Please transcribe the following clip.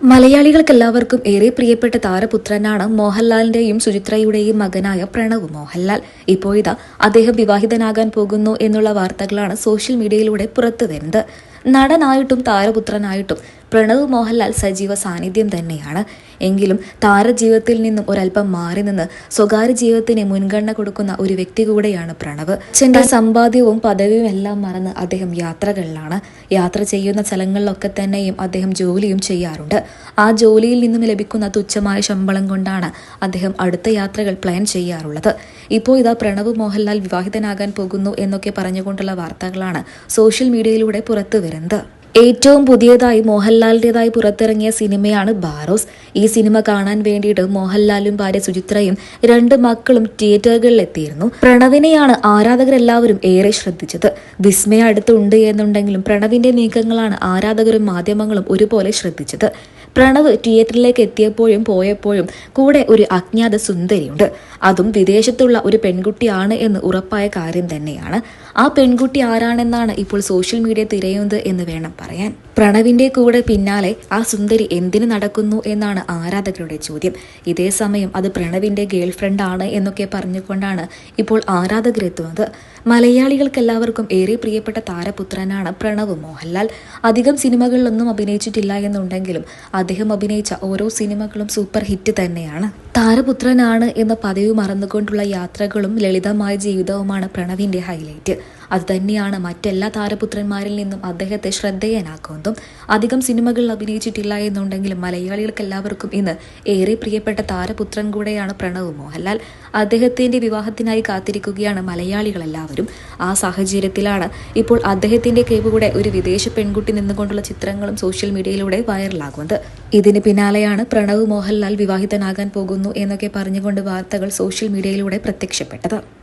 മലയാളികൾക്കെല്ലാവർക്കും ഏറെ പ്രിയപ്പെട്ട താരപുത്രനാണ് മോഹൻലാലിന്റെയും സുചിത്രയുടെയും മകനായ പ്രണവ് മോഹൻലാൽ. ഇപ്പോൾ ഇതാ അദ്ദേഹം വിവാഹിതനാകാൻ പോകുന്നു എന്നുള്ള വാർത്തകളാണ് സോഷ്യൽ മീഡിയയിലൂടെ പുറത്തു വരുന്നത്. നടനായിട്ടും താരപുത്രനായിട്ടും പ്രണവ് മോഹൻലാൽ സജീവ സാന്നിധ്യം തന്നെയാണ്. എങ്കിലും താരജീവിതത്തിൽ നിന്നും ഒരല്പം മാറി നിന്ന് സ്വകാര്യ ജീവിതത്തിന് മുൻഗണന കൊടുക്കുന്ന ഒരു വ്യക്തി കൂടെയാണ് പ്രണവ്. ചെന്റെ സമ്പാദ്യവും പദവിയും എല്ലാം മറന്ന് അദ്ദേഹം യാത്രകളിലാണ്. യാത്ര ചെയ്യുന്ന സ്ഥലങ്ങളിലൊക്കെ തന്നെയും അദ്ദേഹം ജോലിയും ചെയ്യാറുണ്ട്. ആ ജോലിയിൽ നിന്നും ലഭിക്കുന്ന തുച്ഛമായ ശമ്പളം കൊണ്ടാണ് അദ്ദേഹം അടുത്ത യാത്രകൾ പ്ലാൻ ചെയ്യാറുള്ളത്. ഇപ്പോൾ ഇതാ പ്രണവ് മോഹൻലാൽ വിവാഹിതനാകാൻ പോകുന്നു എന്നൊക്കെ പറഞ്ഞുകൊണ്ടുള്ള വാർത്തകളാണ് സോഷ്യൽ മീഡിയയിലൂടെ പുറത്തു വരുന്നത് ഏറ്റവും പുതിയതായി മോഹൻലാലിന്റെതായി പുറത്തിറങ്ങിയ സിനിമയാണ് ബാറോസ്. ഈ സിനിമ കാണാൻ വേണ്ടിയിട്ട് മോഹൻലാലും ഭാര്യ സുചിത്രയും രണ്ട് മക്കളും തിയേറ്ററുകളിൽ എത്തിയിരുന്നു പ്രണവിനെയാണ് ആരാധകരെല്ലാവരും ഏറെ ശ്രദ്ധിച്ചത്. വിസ്മയ അടുത്തുണ്ട് എന്നുണ്ടെങ്കിലും പ്രണവിന്റെ നീക്കങ്ങളാണ് ആരാധകരും മാധ്യമങ്ങളും ഒരുപോലെ ശ്രദ്ധിച്ചത്. പ്രണവ് തിയേറ്ററിലേക്ക് എത്തിയപ്പോഴും പോയപ്പോഴും കൂടെ ഒരു അജ്ഞാത സുന്ദരിയുണ്ട്. അതും വിദേശത്തുള്ള ഒരു പെൺകുട്ടിയാണ് എന്ന് ഉറപ്പായ കാര്യം തന്നെയാണ്. ആ പെൺകുട്ടി ആരാണെന്നാണ് ഇപ്പോൾ സോഷ്യൽ മീഡിയ തിരയുന്നത് എന്ന് വേണം പറയാൻ. പ്രണവിന്റെ കൂടെ പിന്നാലെ ആ സുന്ദരി എന്തിനു നടക്കുന്നു എന്നാണ് ആരാധകരുടെ ചോദ്യം. ഇതേ സമയം അത് പ്രണവിന്റെ ഗേൾ ഫ്രണ്ട് ആണ് എന്നൊക്കെ പറഞ്ഞുകൊണ്ടാണ് ഇപ്പോൾ ആരാധകരെത്തുന്നത്. മലയാളികൾക്കെല്ലാവർക്കും ഏറെ പ്രിയപ്പെട്ട താരപുത്രനാണ് പ്രണവ് മോഹൻലാൽ. അധികം സിനിമകളിലൊന്നും അഭിനയിച്ചിട്ടില്ല എന്നുണ്ടെങ്കിലും അദ്ദേഹം അഭിനയിച്ച ഓരോ സിനിമകളും സൂപ്പർ ഹിറ്റ് തന്നെയാണ്. താരപുത്രനാണ് എന്ന പദവി മറന്നുകൊണ്ടുള്ള യാത്രകളും ലളിതമായ ജീവിതവുമാണ് പ്രണവിന്റെ ഹൈലൈറ്റ്. അതുതന്നെയാണ് മറ്റെല്ലാ താരപുത്രന്മാരിൽ നിന്നും അദ്ദേഹത്തെ ശ്രദ്ധേയനാക്കുന്നതും. അധികം സിനിമകളിൽ അഭിനയിച്ചിട്ടില്ല എന്നുണ്ടെങ്കിലും മലയാളികൾക്ക് എല്ലാവർക്കും ഇന്ന് ഏറെ പ്രിയപ്പെട്ട താരപുത്രൻ കൂടെയാണ് പ്രണവ് മോഹൻലാൽ. അദ്ദേഹത്തിന്റെ വിവാഹത്തിനായി കാത്തിരിക്കുകയാണ് മലയാളികളെല്ലാവരും. ആ സാഹചര്യത്തിലാണ് ഇപ്പോൾ അദ്ദേഹത്തിന്റെ കേവുകൂടെ ഒരു വിദേശ പെൺകുട്ടി നിന്നുകൊണ്ടുള്ള ചിത്രങ്ങളും സോഷ്യൽ മീഡിയയിലൂടെ വൈറലാകുന്നത്. ഇതിന് പിന്നാലെയാണ് പ്രണവ് മോഹൻലാൽ വിവാഹിതനാകാൻ പോകുന്നു എന്നൊക്കെ പറഞ്ഞുകൊണ്ട് വാർത്തകൾ സോഷ്യൽ മീഡിയയിലൂടെ പ്രത്യക്ഷപ്പെട്ടത്.